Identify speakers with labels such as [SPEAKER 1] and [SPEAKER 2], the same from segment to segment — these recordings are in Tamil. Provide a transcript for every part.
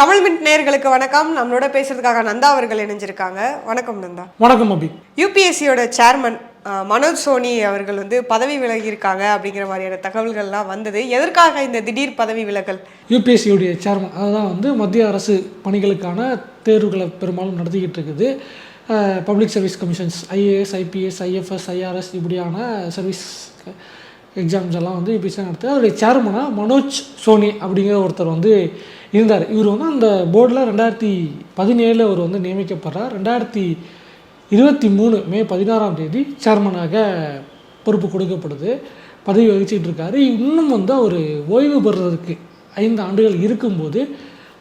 [SPEAKER 1] தமிழ் மின்ட் நேயர்களுக்கு வணக்கம். நம்மளோட பேசுறதுக்காக நந்தா அவர்கள் இணைஞ்சிருக்காங்க. வணக்கம் நந்தா.
[SPEAKER 2] வணக்கம் அபி.
[SPEAKER 1] யூபிஎஸ்சியோட சேர்மன் மனோஜ் சோனி அவர்கள் வந்து பதவி விலகி இருக்காங்க அப்படிங்கிற மாதிரியான தகவல்கள்லாம் வந்தது. எதற்காக இந்த திடீர் பதவி விலகல்?
[SPEAKER 2] யூபிஎஸ்சியுடைய சேர்மன் அதுதான் வந்து மத்திய அரசு பணிகளுக்கான தேர்வுகளை பெரும்பாலும் நடத்திக்கிட்டு இருக்குது. Public service commissions IAS IPS IFS IRS இப்படியான சர்வீஸ் எக்ஸாம்ஸ் எல்லாம் வந்து யூபிஎஸ்சி நடத்துது அவருடைய சேர்மனாக மனோஜ் சோனி அப்படிங்கிற ஒருத்தர் வந்து இருந்தார். இவர் வந்து அந்த போர்டில் ரெண்டாயிரத்தி பதினேழில் அவர் வந்து நியமிக்கப்படுறார். ரெண்டாயிரத்தி இருபத்தி மூணு மே பதினாறாம் தேதி சேர்மனாக பொறுப்பு கொடுக்கப்படுது. பதவி வகிச்சிட்டு இருக்காரு. இன்னும் வந்து அவர் ஓய்வு பெறுறதுக்கு ஐந்து ஆண்டுகள் இருக்கும்போது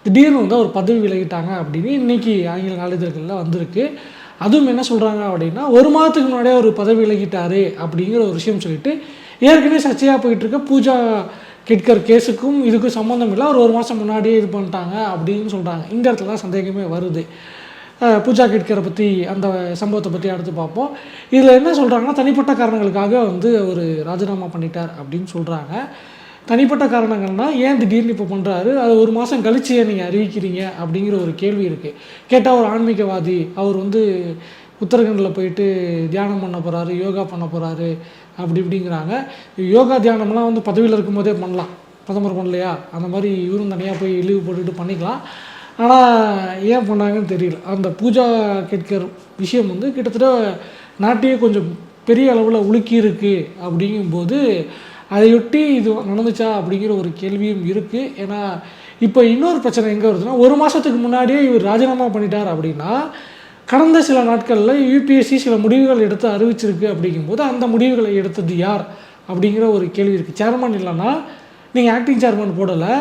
[SPEAKER 2] திடீர்னு வந்து அவர் பதவி விலகிட்டாங்க அப்படின்னு இன்னைக்கு ஆங்கில நாளிதழ்களில் வந்திருக்கு. அதுவும் என்ன சொல்கிறாங்க அப்படின்னா ஒரு மாதத்துக்கு முன்னாடியே அவர் பதவி விலகிட்டாரு அப்படிங்கிற ஒரு விஷயம் சொல்லிட்டு ஏற்கனவே சர்ச்சையாக போயிட்டுருக்க பூஜா கிட்கர் கேஸுக்கும் இதுக்கும் சம்மந்தம் இல்லை. அவர் ஒரு மாதம் முன்னாடியே இது பண்ணிட்டாங்க அப்படின்னு சொல்கிறாங்க இந்த இடத்துல தான் சந்தேகமே வருது. பூஜா கிட்கரை பற்றி அந்த சம்பவத்தை பற்றி அடுத்து பார்ப்போம். இதில் என்ன சொல்கிறாங்கன்னா தனிப்பட்ட காரணங்களுக்காக வந்து அவர் ராஜினாமா பண்ணிட்டார் அப்படின்னு சொல்கிறாங்க தனிப்பட்ட காரணங்கள்னா ஏன் திடீர்னு இப்போ பண்ணுறாரு அது ஒரு மாதம் கழிச்சு ஏன் நீங்கள் அறிவிக்கிறீங்க அப்படிங்கிற ஒரு கேள்வி இருக்குது கேட்டால் ஒரு ஆன்மீகவாதி அவர் வந்து உத்தரகண்டில் போயிட்டு தியானம் பண்ண போகிறாரு யோகா பண்ண போகிறாரு அப்படி இப்படிங்கிறாங்க. யோகா தியானம்லாம் வந்து பதவியில் இருக்கும்போதே பண்ணலாம். பிரதமர் பண்ணலையா? அந்த மாதிரி இவரும் தனியாக போய் லீவு போட்டுட்டு பண்ணிக்கலாம். ஆனால் ஏன் பண்ணாங்கன்னு தெரியல. அந்த பூஜா கேட்கிற விஷயம் வந்து கிட்டத்தட்ட நாட்டையே கொஞ்சம் பெரிய அளவில் உலுக்கியிருக்கு அப்படிங்கும்போது அதையொட்டி இது நடந்துச்சா அப்படிங்கிற ஒரு கேள்வியும் இருக்குது ஏன்னா இப்போ இன்னொரு பிரச்சனை எங்கே வருதுன்னா ஒரு மாதத்துக்கு முன்னாடியே இவர் ராஜினாமா பண்ணிட்டார் அப்படின்னா கடந்த சில நாட்களில் யூபிஎஸ்சி சில முடிவுகள் எடுத்து அறிவிச்சிருக்கு அப்படிங்கும்போது அந்த முடிவுகளை எடுத்தது யார் அப்படிங்கிற ஒரு கேள்வி இருக்குது சேர்மன் இல்லைன்னா நீங்கள் ஆக்டிங் சேர்மன் போடலை.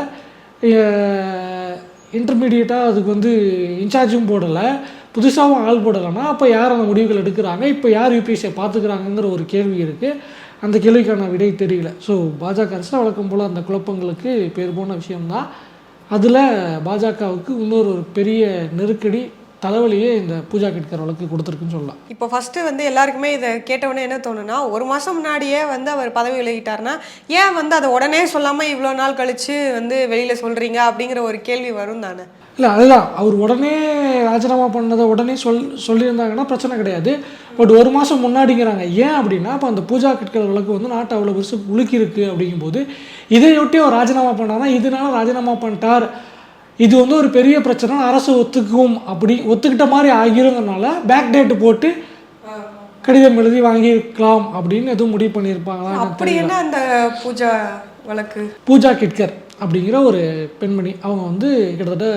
[SPEAKER 2] இன்டர்மீடியட்டாக அதுக்கு வந்து இன்சார்ஜும் போடலை. புதுசாகவும் ஆள் போடலைன்னா அப்போ யார் அந்த முடிவுகள் எடுக்கிறாங்க? இப்போ யார் யூபிஎஸ்சியை பார்த்துக்கிறாங்கங்கிற ஒரு கேள்வி இருக்குது அந்த கேள்விக்கான விடை தெரியல. ஸோ பாஜக அரசு வழக்கம் போல் அந்த குழப்பங்களுக்கு பேர் போன விஷயம்தான். அதில் பாஜகவுக்கு இன்னொரு ஒரு பெரிய நெருக்கடி தலைவலியே இந்த பூஜா கேட்கிற வழக்கு கொடுத்துருக்குன்னு சொல்லலாம்.
[SPEAKER 1] இப்போ ஃபர்ஸ்ட் வந்து எல்லாருக்குமே இதை கேட்டவுடனே என்ன தோணுன்னா ஒரு மாதம் முன்னாடியே வந்து அவர் பதவி விலகிட்டாருன்னா ஏன் வந்து அதை உடனே சொல்லாமல் இவ்வளோ நாள் கழிச்சு வந்து வெளியில் சொல்கிறீங்க அப்படிங்கிற ஒரு கேள்வி வரும் தானே?
[SPEAKER 2] இல்லை அதுதான். அவர் உடனே ராஜினாமா பண்ணதை உடனே சொல் சொல்லியிருந்தாங்கன்னா பிரச்சனை கிடையாது. பட் ஒரு மாதம் முன்னாடிங்கிறாங்க. ஏன் அப்படின்னா இப்போ அந்த பூஜா கட்கள் வழக்கு வந்து நாட்டை அவ்வளோ பெருசு உலுக்கி இருக்கு அப்படிங்கும்போது இதையொட்டி அவர் ராஜினாமா பண்ணாருன்னா இதனால ராஜினாமா பண்ணிட்டார் இது வந்து ஒரு பெரிய பிரச்சனை அரசு ஒத்துக்கும் அப்படி ஒத்துக்கிட்ட மாதிரி ஆகிருங்கனால பேக் டேட்டு போட்டு கடிதம் எழுதி வாங்கியிருக்கலாம் அப்படின்னு எதுவும் முடிவு பண்ணியிருப்பாங்களா
[SPEAKER 1] அப்படி என்ன அந்த பூஜா வழக்கு?
[SPEAKER 2] பூஜா கிட்கர் அப்படிங்கிற ஒரு பெண்மணி அவங்க வந்து கிட்டத்தட்ட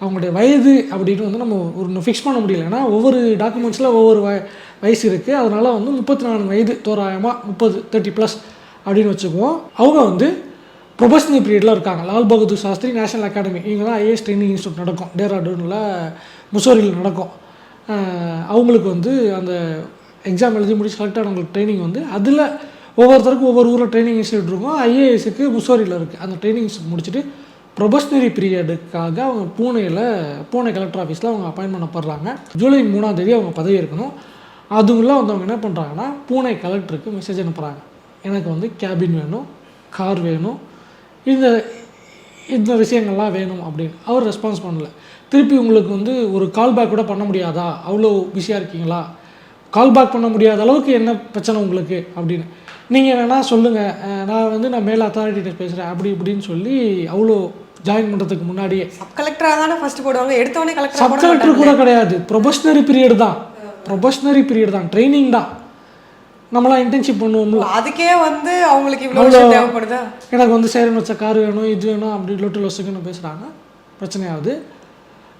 [SPEAKER 2] அவங்களுடைய வயது அப்படின்னு வந்து நம்ம ஒரு ஃபிக்ஸ் பண்ண முடியல. ஏன்னா ஒவ்வொரு டாக்குமெண்ட்ஸில் ஒவ்வொரு வய வயசு இருக்குது அதனால் வந்து முப்பத்தி நாலு வயது தோராயமாக முப்பது தேர்ட்டி ப்ளஸ் அப்படின்னு வச்சுக்குவோம். அவங்க வந்து ப்ரொபஷனரி பீரியடில் இருக்காங்க. Lal Bahadur Shastri national academy. இவங்க தான் ஐஏஎஸ் ட்ரைனிங் இன்ஸ்டியூட் நடக்கும். டேராடூனில் முசோரியில் நடக்கும். அவங்களுக்கு வந்து அந்த எக்ஸாம் எழுதி முடிச்சு செலக்ட் ஆனவங்களுக்கு ட்ரைனிங் வந்து அதில் ஒவ்வொருத்தருக்கும் ஒவ்வொரு ஊரில் ட்ரைனிங் இன்ஸ்டியூட் இருக்கும். ஐஏஎஸ்க்கு முசோரியில் இருக்குது அந்த ட்ரைனிங் முடிச்சுட்டு ப்ரொபஷனரி பீரியடுக்காக அவங்க பூனேயில் பூனே கலெக்டர் ஆஃபீஸில் அவங்க அப்பாயின் பண்ணப்படுறாங்க. ஜூலை மூணாம் தேதி அவங்க பதவி இருக்கணும். அதுக்குள்ளே வந்தவங்க என்ன பண்ணுறாங்கன்னா பூனே கலெக்டருக்கு மெசேஜ் அனுப்புகிறாங்க எனக்கு வந்து கேபின் வேணும் கார் வேணும் இந்த இந்த விஷயங்கள்லாம் வேணும் அப்படின்னு. அவர் ரெஸ்பான்ஸ் பண்ணல. திருப்பி உங்களுக்கு வந்து ஒரு கால் பேக் கூட பண்ண முடியாதா? அவ்வளோ பிஸியாக இருக்கீங்களா? கால் பேக் பண்ண முடியாத அளவுக்கு என்ன பிரச்சனை உங்களுக்கு? அப்படின்னு. நீங்கள் வேணால் சொல்லுங்கள் நான் வந்து நான் மேல் அத்தாரிட்டிகிட்ட பேசுகிறேன் அப்படி இப்படின்னு சொல்லி அவ்வளோ ஜாயின் பண்ணுறதுக்கு முன்னாடியே.
[SPEAKER 1] சப் கலெக்டராக தானே ஃபர்ஸ்ட் போடுவாங்க? எடுத்தவொடனே கலெக்டர்
[SPEAKER 2] சப் கலெக்டர் கூட கிடையாது. ப்ரொபஷனரி பீரியட் தான். ப்ரொபஷனரி பீரியட் தான். ட்ரைனிங் தான். நம்மளாம் இன்டர்ன்ஷிப் பண்ணுவோம்ல.
[SPEAKER 1] அதுக்கே வந்து அவங்களுக்கு இவ்வளோ தேவைப்படுதா?
[SPEAKER 2] எனக்கு வந்து சேரன் வச்ச கார் வேணும் இது வேணும் அப்படி லொட்டு லொசுக்குன்னு பேசுகிறாங்க பிரச்சனையாகுது.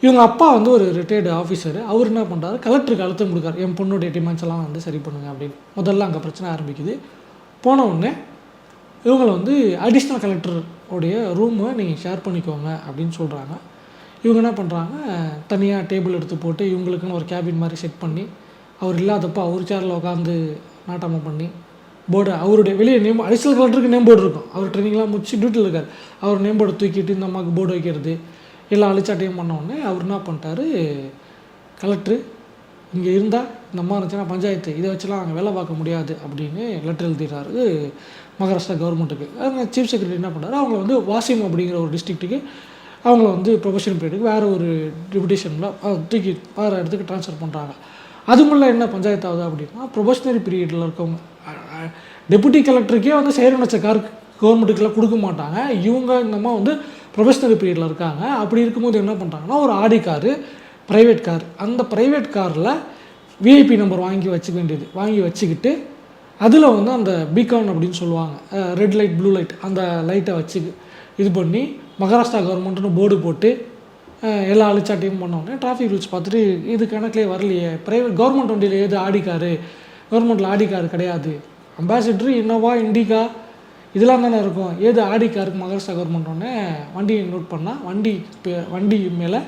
[SPEAKER 2] இவங்க அப்பா வந்து ஒரு ரிட்டையர்டு ஆஃபீஸர் அவர் என்ன பண்ணுறாரு கலெக்டருக்கு அழுத்தம் கொடுக்காரு. என் பொண்ணுடைய டிமாண்ட்ஸ் எல்லாம் வந்து சரி பண்ணுங்க அப்படின்னு. முதல்ல அங்கே பிரச்சனை ஆரம்பிக்குது. போன உடனே இவங்களை வந்து அடிஷ்னல் கலெக்டர் உடைய ரூமை நீங்கள் ஷேர் பண்ணிக்கோங்க அப்படின்னு சொல்கிறாங்க இவங்க என்ன பண்ணுறாங்க தனியாக டேபிள் எடுத்து போட்டு இவங்களுக்குன்னு ஒரு கேபின் மாதிரி செட் பண்ணி அவர் இல்லாதப்போ அவர் சேரில் உட்காந்து நாட்டாமம் பண்ணி போர்டு அவருடைய வெளியே நேம் அடிஷனல் கலெக்டருக்கு நேம் போர்டு இருக்கும். அவர் ட்ரைனிங்லாம் முடிச்சு டியூட்டியில் இருக்கார். அவர் நேம் போர்டு தூக்கிட்டு இந்த அம்மாவுக்கு போர்டு வைக்கிறது எல்லாம் அழிச்சாட்டையும் பண்ண உடனே அவர் என்ன பண்ணிட்டாரு கலெக்டரு இங்கே இருந்தால் இந்த அம்மா இருந்துச்சுன்னா பஞ்சாயத்து இதை வச்சுலாம் அங்கே வேலை பார்க்க முடியாது அப்படின்னு லெட்டர் எழுதிடுறாரு மகாராஷ்டிரா கவர்மெண்ட்டுக்கு அவங்க சீஃப் செக்ரட்டரி என்ன பண்ணாரு அவங்கள வந்து வாசிம் அப்படிங்கிற ஒரு டிஸ்ட்ரிக்ட்டுக்கு அவங்கள வந்து ப்ரொஃபஷன் பீரியடுக்கு வேறு ஒரு டிபுடேஷனில் தூக்கி வேறு இடத்துக்கு ட்ரான்ஸ்ஃபர் பண்ணுறாங்க அதுக்குள்ளே என்ன பஞ்சாயத்து ஆகுது அப்படின்னா ப்ரொபஷனரி பீரியடில் இருக்கவங்க. டெபுட்டி கலெக்டருக்கே வந்து செயலமைச்ச கார் கவர்மெண்ட்டுக்கெல்லாம் கொடுக்க மாட்டாங்க. இவங்க இந்த வந்து ப்ரொபஷனரி பீரியடில் இருக்காங்க. அப்படி இருக்கும்போது என்ன பண்ணுறாங்கன்னா ஒரு ஆடி காரு ப்ரைவேட் கார் அந்த ப்ரைவேட் காரில் விஐபி நம்பர் வாங்கி வச்சுக்க வேண்டியது. வாங்கி வச்சுக்கிட்டு அதில் வந்து அந்த பீகான் அப்படின்னு சொல்லுவாங்க. ரெட் லைட் ப்ளூ லைட் அந்த லைட்டை வச்சு இது பண்ணி மகாராஷ்டிரா கவர்மெண்ட்னு போர்டு போட்டு எல்லா அழிச்சாட்டியும் பண்ணோடனே டிராஃபிக் ரூல்ஸ் பார்த்துட்டு இது கணக்கிலே வரலையே. ப்ரைவேட் கவர்மெண்ட் வண்டியில் ஏது ஆடி காரு கவர்மெண்ட்டில் ஆடி கிடையாது. அம்பாசிடர் இன்னோவா இண்டிகா இதெல்லாம் தானே இருக்கும். ஏது ஆடி காருக்கு மகாராஷ்டிரா கவர்மெண்ட் ஒன்று வண்டியை நோட் பண்ணால் வண்டி வண்டி மேலே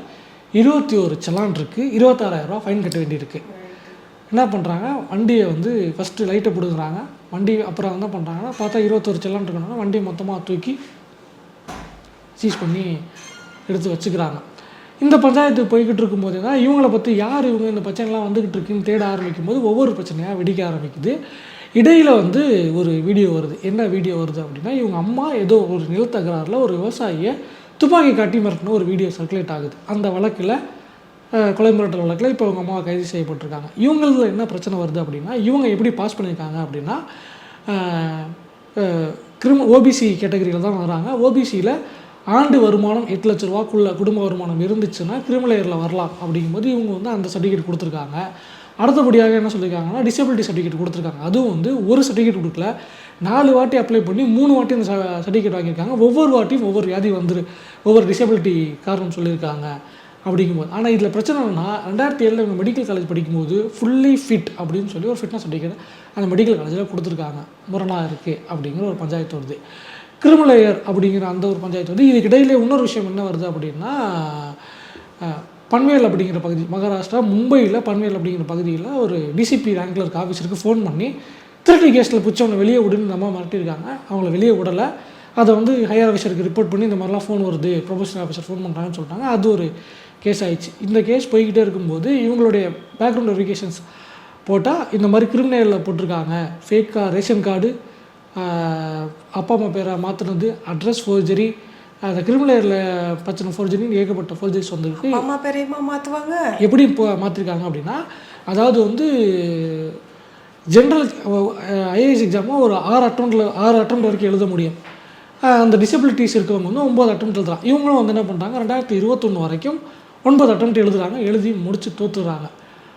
[SPEAKER 2] இருபத்தி ஒரு செலான் இருக்குது இருபத்தாறாயிரரூவா ஃபைன் கட்ட வேண்டியிருக்கு. என்ன பண்ணுறாங்க வண்டியை வந்து ஃபஸ்ட்டு லைட்டை பிடுங்குறாங்க. வண்டி அப்புறம் என்ன பண்ணுறாங்கன்னா பார்த்தா இருபத்தொரு செல்லான் இருக்கணும்னா வண்டியை மொத்தமாக தூக்கி சீஸ் பண்ணி எடுத்து வச்சுக்கிறாங்க. இந்த பஞ்சாயத்து போய்கிட்டு இருக்கும்போது தான் இவங்களை பற்றி யார் இவங்க இந்த பிரச்சனைலாம் வந்துக்கிட்டு இருக்குன்னு தேட ஆரம்பிக்கும் போது ஒவ்வொரு பிரச்சனையாக வெடிக்க ஆரம்பிக்குது. இடையில் வந்து ஒரு வீடியோ வருது. என்ன வீடியோ வருது அப்படின்னா இவங்க அம்மா ஏதோ ஒரு நிலத்தகராறில் ஒரு விவசாயியை துப்பாக்கி காட்டி மிரட்டின ஒரு வீடியோ சர்க்குலேட் ஆகுது. அந்த வழக்கில் கொலை மிரட்டல் வழக்கில் இப்போ இவங்க அம்மா கைது செய்யப்பட்டிருக்காங்க. இவங்களில் என்ன பிரச்சனை வருது அப்படின்னா இவங்க எப்படி பாஸ் பண்ணியிருக்காங்க அப்படின்னா கிரிம ஓபிசி கேட்டகரியில் தான் வராங்க. ஓபிசியில் ஆண்டு வருமானம் எட்டு லட்ச ரூபாக்குள்ள குடும்ப வருமானம் இருந்துச்சுன்னா கிரிமினல் வரலாம் அப்படிங்கும்போது இவங்க வந்து அந்த சர்டிஃபிகேட் கொடுத்துருக்காங்க. அடுத்தபடியாக என்ன சொல்லியிருக்காங்கன்னா டிசபிலிட்டி சர்டிஃபிகேட் கொடுத்துருக்காங்க. அதுவும் வந்து ஒரு சர்டிஃபிகேட் கொடுக்கல. நாலு வாட்டி அப்ளை பண்ணி மூணு வாட்டி அந்த சர்டிஃபிகேட் வாங்கியிருக்காங்க. ஒவ்வொரு வாட்டியும் ஒவ்வொரு வியாதி வந்துரு ஒவ்வொரு டிசபிலிட்டி காரணம் சொல்லியிருக்காங்க அப்படிங்கும்போது. ஆனால் இதில் பிரச்சனை என்னன்னா ரெண்டாயிரத்தி ஏழில் இவங்க மெடிக்கல் காலேஜ் படிக்கும்போது ஃபுல்லி ஃபிட் அப்படின்னு சொல்லி ஒரு ஃபிட்னஸ் சர்டிஃபிகேட் அந்த மெடிக்கல் காலேஜில் கொடுத்துருக்காங்க. முரணாக இருக்குது அப்படிங்கிற ஒரு பஞ்சாயத்து வருது. திருமலையர் அப்படிங்கிற அந்த ஒரு பஞ்சாயத்து வந்து இதுக்கு இடையில இன்னொரு விஷயம் என்ன வருது அப்படின்னா பன்வேல் அப்படிங்கிற பகுதி மகாராஷ்டிரா மும்பையில் பன்வேல் அப்படிங்கிற பகுதியில் ஒரு டிசிபி ரேங்கில் இருக்க ஆஃபீஸருக்கு ஃபோன் பண்ணி திருட்டு கேஸில் பிடிச்சவனை வெளியே விடுன்னு நம்ம மிரட்டியிருக்காங்க. அவங்கள வெளியே விடலை. அதை வந்து ஹையர் ஆஃபீஸருக்கு ரிப்போர்ட் பண்ணி இந்த மாதிரிலாம் ஃபோன் வருது ப்ரொஃபஷனல் ஆஃபீஸர் ஃபோன் பண்ணுறாங்கன்னு சொல்லிட்டாங்க. அது ஒரு கேஸ் ஆயிடுச்சு. இந்த கேஸ் போய்கிட்டே இருக்கும்போது இவங்களுடைய பேக்ரவுண்ட் வெரிஃபிகேஷன்ஸ் போட்டால் இந்த மாதிரி கிரிமினலில் போட்டிருக்காங்க. ஃபேக்காக ரேஷன் கார்டு அப்பா அம்மா பேரை மாற்றினது அட்ரஸ் ஃபோர்ஜரி அந்த கிரிமினலில் பிரச்சனை ஃபோர்ஜரின்னு ஏகப்பட்ட ஃபோர்ஜரிஸ் வந்திருக்கு.
[SPEAKER 1] அம்மா பெரியம்மா மாத்துவாங்க?
[SPEAKER 2] எப்படி இப்போ மாற்றிருக்காங்க அப்படின்னா அதாவது வந்து ஜென்ரல் ஐஏஎஸ் எக்ஸாமாக ஒரு ஆறு அட்டம்ப்டில் ஆறு அட்டம்ப்ட் வரைக்கும் எழுத முடியும். அந்த டிசபிலிட்டிஸ் இருக்கவங்க வந்து ஒம்பது அட்டம்ப்ட் எழுதுறாங்க. இவங்களும் வந்து என்ன பண்ணுறாங்க ரெண்டாயிரத்தி இருபத்தொன்று வரைக்கும் ஒன்பது அட்டம்ப்ட் எழுதுறாங்க. எழுதி முடிச்சு தோத்துறாங்க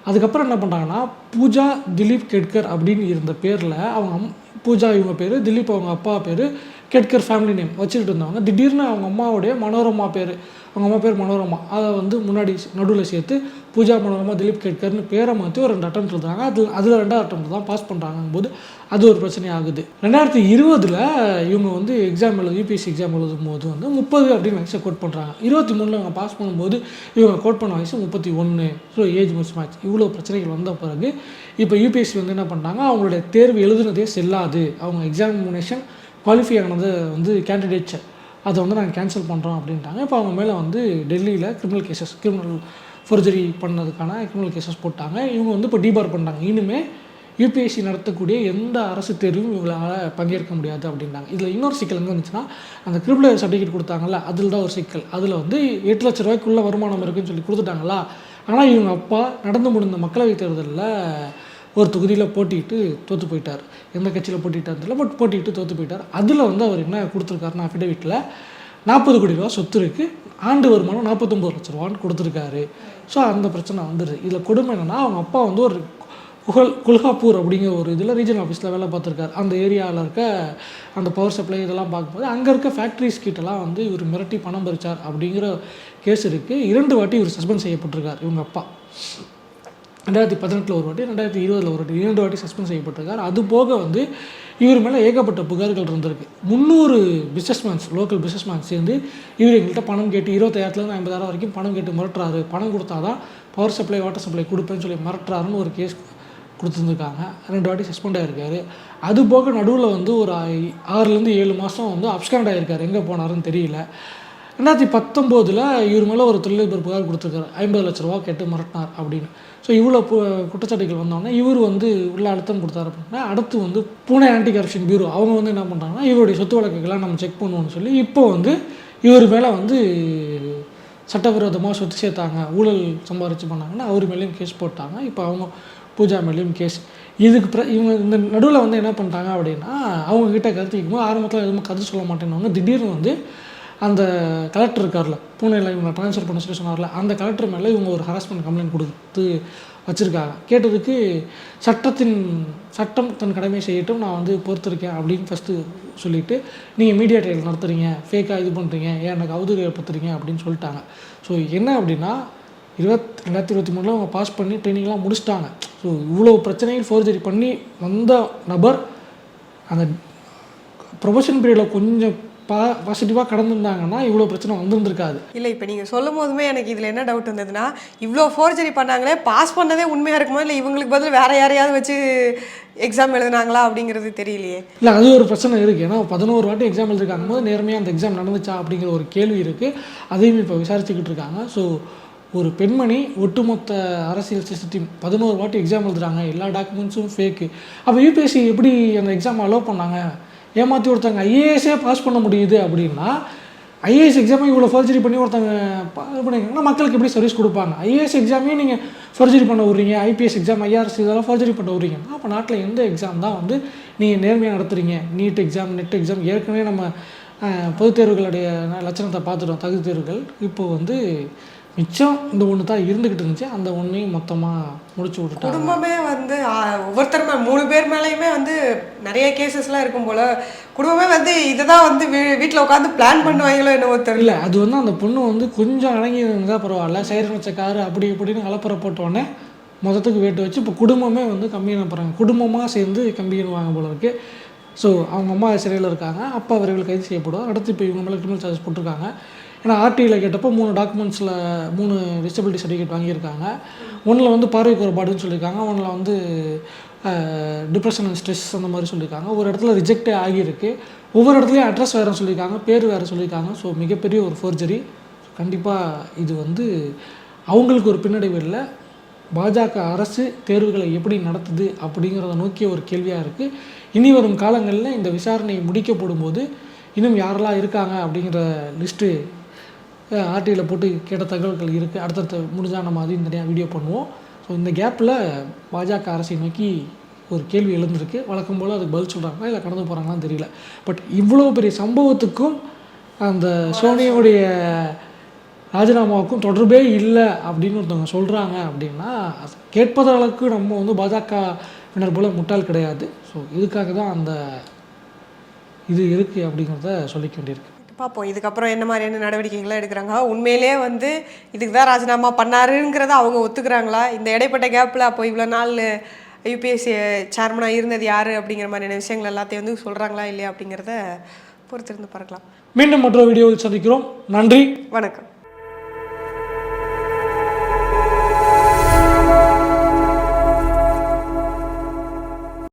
[SPEAKER 2] அதுக்கப்புறம் என்ன பண்ணுறாங்கன்னா பூஜா திலீப் கெட்கர் அப்படின்னு இருந்த பேரில் அவங்க பூஜா இவங்க பேர் திலீப் அவங்க அப்பா பேர் கேட்கர் ஃபேமிலி நேம் வச்சுக்கிட்டு இருந்தவங்க. திடீர்னு அவங்க அம்மாவுடைய மனோரமா பேர். அவங்க அம்மா பேர் மனோரமா. அதை வந்து முன்னாடி நடுவில் சேர்த்து பூஜா மனோரமா திலீப் கேட்கர்னு பேரை மாற்றி ஒரு ரெண்டு அட்டம் இருந்தாங்க அதில் அதில் ரெண்டாவது அட்டம் தான் பாஸ் பண்ணுறாங்க போது அது ஒரு பிரச்சனை ஆகுது. ரெண்டாயிரத்தி இருபதில் இவங்க வந்து எக்ஸாம் எழுது யூபிஎஸ்சி எக்ஸாம் எழுதும் போது வந்து முப்பது அப்படின்னு வயசை கோட் பண்ணுறாங்க இருபத்தி மூணில் அவங்க பாஸ் பண்ணும்போது இவங்க கோட் பண்ண வயசு முப்பத்தி ஒன்று ஸோ ஏஜ் மிஸ் மேட்ச் இவ்வளோ பிரச்சனைகள் வந்த பிறகு இப்போ யூபிஎஸ்சி வந்து என்ன பண்ணுறாங்க அவங்களுடைய தேர்வு எழுதுனதே செல்லாது. அவங்க எக்ஸாமினேஷன் குவாலிஃபை ஆனது வந்து கேண்டிடேட்ஸ் அதை வந்து நாங்கள் கேன்சல் பண்ணுறோம் அப்படின்ட்டாங்க. இப்போ அவங்க மேலே வந்து டெல்லியில் கிரிமினல் கேசஸ் கிரிமினல் ஃபோர்ஜரி பண்ணதுக்கான கிரிமினல் கேசஸ் போட்டாங்க. இவங்க வந்து இப்போ டிபார் பண்ணிட்டாங்க. இனிமேல் யூபிஎஸ்சி நடத்தக்கூடிய எந்த அரசு தேர்வும் இவங்களால் பங்கேற்க முடியாது அப்படின்றாங்க இதில் இன்னொரு சிக்கல் எங்கே வந்துச்சுன்னா அந்த கிரிமினல் சர்டிஃபிகேட் கொடுத்தாங்கல்ல அதில் தான் ஒரு சிக்கல். அதில் வந்து எட்டு லட்ச ரூபாய்க்குள்ளே வருமானம் இருக்குன்னு சொல்லி கொடுத்துட்டாங்களா? ஆனால் இவங்க அப்பா நடந்து முடிந்த மக்களவைத் தேர்தலில் ஒரு தொகுதியில் போட்டிட்டு தோற்று போயிட்டார். எந்த கட்சியில் போட்டிட்டார் தெரியல பட் போட்டிட்டு தோற்று போயிட்டார். அதில் வந்து அவர் என்ன கொடுத்துருக்காருன்னா அஃபிடேவிட்டில் நாற்பது கோடி ரூபா சொத்து இருக்குது ஆண்டு வருமானம் நாற்பத்தொம்பது லட்ச ரூபான்னு கொடுத்துருக்காரு. ஸோ அந்த பிரச்சனை வந்துடுது. இதில் கொடுமை என்னென்னா அவங்க அப்பா வந்து ஒரு குகல் குல்ஹாப்பூர் அப்படிங்கிற ஒரு இதில் ரீஜனல் ஆஃபீஸில் வேலை பார்த்துருக்காரு. அந்த ஏரியாவில் இருக்க அந்த பவர் சப்ளை இதெல்லாம் பார்க்கும்போது அங்கே இருக்க ஃபேக்ட்ரிஸ் கிட்டலாம் வந்து இவர் மிரட்டி பணம் பறிச்சார் அப்படிங்கிற கேஸ் இருக்குது இரண்டு வாட்டி இவர் சஸ்பெண்ட் செய்யப்பட்டிருக்கார் இவங்க அப்பா. ரெண்டாயிரத்தி பதினெட்டில் ஒரு வாட்டி ரெண்டாயிரத்தி இருபதில் ஒரு வாட்டி இரண்டு வாட்டி சஸ்பெண்ட் செய்யப்பட்டிருக்கார். அது போக வந்து இவர் மேலே ஏகப்பட்ட புகார்கள் இருந்திருக்கு. முந்நூறு பிஸ்னஸ்மேன்ஸ் லோக்கல் பிஸ்னஸ்மேன் சேர்ந்து இவர் எங்கள்கிட்ட பணம் கேட்டு இருபத்தாயிரத்துலேருந்து ஐம்பதாயிரம் வரைக்கும் பணம் கேட்டு மிரட்டுறாரு. பணம் கொடுத்தா தான் பவர் சப்ளை வாட்டர் சப்ளை கொடுப்பேன்னு சொல்லி மிரட்டுறாருன்னு ஒரு கேஸ் கொடுத்துருந்துருக்காங்க. ரெண்டு வாட்டி சஸ்பெண்ட் ஆகிருக்காரு அது போக நடுவில் வந்து ஒரு ஆறுலேருந்து ஏழு மாதம் வந்து அப்ஸ்காண்ட் ஆகிருக்காரு எங்கே போனாருன்னு தெரியல. ரெண்டாயிரத்தி பத்தொம்போதில் இவர் மேலே ஒரு தொழிலதிபர் புகார் கொடுத்துருக்காரு. ஐம்பது லட்ச ரூபா கேட்டு மிரட்டினார் அப்படின்னு. ஸோ இவ்வளோ பு குற்றச்சாட்டுகள் வந்தோடனே இவர் வந்து உள்ள அழுத்தம் கொடுத்தாரு அப்படின்னா அடுத்து வந்து பூனே ஆன்டி கரப்ஷன் பியூரோ அவங்க வந்து என்ன பண்ணுறாங்கன்னா இவருடைய சொத்து வழக்குகள்லாம் நம்ம செக் பண்ணுவோம்னு சொல்லி இப்போ வந்து இவர் மேலே வந்து சட்டவிரோதமாக சொத்து சேர்த்தாங்க ஊழல் சம்பாரிச்சு பண்ணாங்கன்னா அவர் மேலேயும் கேஸ் போட்டாங்க. இப்போ அவங்க பூஜா மேலேயும் கேஸ் இதுக்கு பிற இவங்க இந்த நடுவில் வந்து என்ன பண்ணிட்டாங்க அப்படின்னா அவங்கக்கிட்ட கருத்து கேட்கும்போது ஆரம்பத்தில் எதுவும் கருத்து சொல்ல மாட்டேன்னு திடீர்னு வந்து அந்த கலெக்டர் இருக்கார்ல பூனேல இவங்க ட்ரான்ஸ்ஃபர் பண்ண சொல்லி சொன்னார்ல அந்த கலெக்டர் மேலே இவங்க ஒரு ஹராஸ்மெண்ட் கம்ப்ளைண்ட் கொடுத்து வச்சுருக்காங்க. கேட்டதுக்கு சட்டத்தின் சட்டம் தன் கடமை செய்யட்டும் நான் வந்து பொறுத்திருக்கேன் அப்படின்னு ஃபஸ்ட்டு சொல்லிவிட்டு நீங்கள் மீடியா ட்ரையல் நடத்துறீங்க ஃபேக்காக இது பண்ணுறீங்க ஏன் எனக்கு அவதூறு ஏற்படுத்துறீங்க அப்படின்னு சொல்லிட்டாங்க. ஸோ என்ன அப்படின்னா இருபத் ரெண்டாயிரத்தி இருபத்தி மூணில் அவங்க பாஸ் பண்ணி ட்ரைனிங்லாம் முடிச்சிட்டாங்க. ஸோ இவ்வளோ பிரச்சனையும் ஃபோர்ஜரி பண்ணி வந்த நபர் அந்த ப்ரொபஷன் பீரியடில் கொஞ்சம் பா பாசிட்டிவாக கடந்திருந்தாங்கன்னா இவ்வளோ பிரச்சனை வந்திருந்திருக்காது.
[SPEAKER 1] இல்லை இப்போ நீங்கள் சொல்லும் போதுமே எனக்கு இதில் என்ன டவுட் வந்ததுன்னா இவ்வளோ ஃபோர்ஜரி பண்ணாங்களே பாஸ் பண்ணதே உண்மையாக இருக்குமா இல்லை இவங்களுக்கு பதில் வேற யாரையாவது வச்சு எக்ஸாம் எழுதுனாங்களா அப்படிங்கிறது தெரியலையே.
[SPEAKER 2] இல்லை அது ஒரு பிரச்சனை இருக்குது ஏன்னா பதினோரு வாட்டி எக்ஸாம் எழுதிருக்காங்க போது நேர்மையாக அந்த எக்ஸாம் நடந்துச்சா அப்படிங்கிற ஒரு கேள்வி இருக்குது அதையும் இப்போ விசாரிச்சுக்கிட்டு இருக்காங்க. ஸோ ஒரு பெண்மணி ஒட்டுமொத்த அரசியல் சிஸ்டத்தையும் பதினோரு வாட்டி எக்ஸாம் எழுதுறாங்க. எல்லா டாக்குமெண்ட்ஸும் ஃபேக்கு அப்போ யூபிஎஸ்சி எப்படி அந்த எக்ஸாம் அலோவ் பண்ணாங்க? ஏமாற்றி ஒருத்தங்க ஐஏஎஸ்ஸே பாஸ் பண்ண முடியுது அப்படின்னா ஐஏஎஸ் எக்ஸாமே இவ்வளோ ஃபர்ஜரி பண்ணி ஒருத்தங்க பா- இது மக்களுக்கு எப்படி சர்வீஸ் கொடுப்பாங்க? ஐஏஎஸ் எக்ஸாமே நீங்கள் ஃபர்ஜரி பண்ண விட்றீங்க. ஐபிஎஸ் எக்ஸாம் ஐஆர்எஸ் இதெல்லாம் ஃபர்ஜரி பண்ண விட்றீங்கன்னா அப்போ நாட்டில் எந்த எக்ஸாம் தான் வந்து நீங்கள் நேர்மையாக நடத்துறீங்க? நீட் எக்ஸாம் நெட் எக்ஸாம் ஏற்கனவே நம்ம பொதுத் தேர்வுகளுடைய லட்சணத்தை பார்த்துட்டோம். தகுதி தேர்வுகள் இப்போ வந்து மிச்சம் இந்த ஒன்று தான் இருந்துக்கிட்டு இருந்துச்சு. அந்த ஒன்றையும் மொத்தமாக முடிச்சு விட்டுட்டாங்க.
[SPEAKER 1] குடும்பமே வந்து ஒவ்வொருத்தர் மே மூணு பேர் மேலேயுமே வந்து நிறைய கேசஸ்லாம் இருக்கும் போல. குடும்பமே வந்து இதை தான் வந்து வீட்டில் உட்காந்து பிளான் பண்ணுவாங்களோ என்னவோ தெரியல.
[SPEAKER 2] அது வந்து அந்த பொண்ணு வந்து கொஞ்சம் அடங்கி இருந்தால் பரவாயில்ல. சைரன் வச்ச காரு அப்படி இப்படின்னு கலப்பற போட்டோடனே மொத்தத்துக்கு வேட்டு வச்சு இப்போ குடும்பமே வந்து கம்பி போகிறாங்க குடும்பமாக சேர்ந்து கம்பி வாங்க போல இருக்கு. ஸோ அவங்க அம்மா சிறையில் இருக்காங்க. அப்பா விரைவில் கைது செய்யப்படுவார். அடுத்து இப்போ இவங்க மேலே கிரிமினல் சார்ஜஸ் போட்டிருக்காங்க. ஏன்னா ஆர்டியில் கேட்டப்போ மூணு டாக்குமெண்ட்ஸில் மூணு டிசபிலிட்டி சர்டிஃபிகேட் வாங்கியிருக்காங்க. ஒன்றில் வந்து பார்வை குறைபாடுன்னு சொல்லியிருக்காங்க. ஒன்றில் வந்து டிப்ரெஷன் அண்ட் ஸ்ட்ரெஸ் அந்த மாதிரி சொல்லியிருக்காங்க. ஒரு இடத்துல ரிஜெக்டே ஆகியிருக்கு. ஒவ்வொரு இடத்துலையும் அட்ரஸ் வேறு சொல்லியிருக்காங்க. பேர் வேறு சொல்லியிருக்காங்க. ஸோ மிகப்பெரிய ஒரு ஃபோர்ஜரி கண்டிப்பாக இது வந்து அவங்களுக்கு ஒரு பின்னடைவு இல்லை. பாஜக அரசு தேர்வுகளை எப்படி நடத்துது அப்படிங்கிறத நோக்கிய ஒரு கேள்வியாக இருக்குது இனி வரும் காலங்களில் இந்த விசாரணை முடிக்கப்படும் போது இன்னும் யாரெல்லாம் இருக்காங்க அப்படிங்கிற லிஸ்ட்டு ஆர்டியில் போட்டு கேட்ட தகவல்கள் இருக்குது அடுத்தடுத்த முடிஞ்சால் நம்ம அதையும் தனியாக வீடியோ பண்ணுவோம். ஸோ இந்த கேப்பில் பாஜக அரசை நோக்கி ஒரு கேள்வி எழுந்திருக்கு. வழக்கம் போல் அதுக்கு பதில் சொல்கிறாங்களா இல்லை கடந்து போகிறாங்களான்னு தெரியல. பட் இவ்வளோ பெரிய சம்பவத்துக்கும் அந்த சோனியோடைய ராஜினாமாவுக்கும் தொடர்பே இல்லை அப்படின்னு ஒருத்தவங்க சொல்கிறாங்க அப்படின்னா கேட்பதளவுக்கு அளவுக்கு நம்ம வந்து பாஜகவினர் போல முட்டாள் கிடையாது. ஸோ இதுக்காக தான் அந்த இது இருக்குது அப்படிங்கிறத சொல்லிக்க வேண்டியிருக்கு.
[SPEAKER 1] பார்ப்போம். இதுக்கப்புறம் என்ன மாதிரியான நடவடிக்கைகள்லாம் எடுக்கிறாங்க? உண்மையிலே வந்து இதுக்கு தான் ராஜினாமா பண்ணாருங்கிறத அவங்க ஒத்துக்கிறாங்களா? இந்த இடைப்பட்ட கேப்பில் அப்போ இவ்வளோ நாள் யூபிஎஸ்சி சேர்மனாக இருந்தது யார் அப்படிங்கிற மாதிரியான விஷயங்கள் எல்லாத்தையும் வந்து சொல்கிறாங்களா இல்லையா அப்படிங்கிறத பொறுத்திருந்து பார்க்கலாம்.
[SPEAKER 2] மீண்டும் மற்றொரு வீடியோவில் சந்திக்கிறோம். நன்றி.
[SPEAKER 1] வணக்கம்.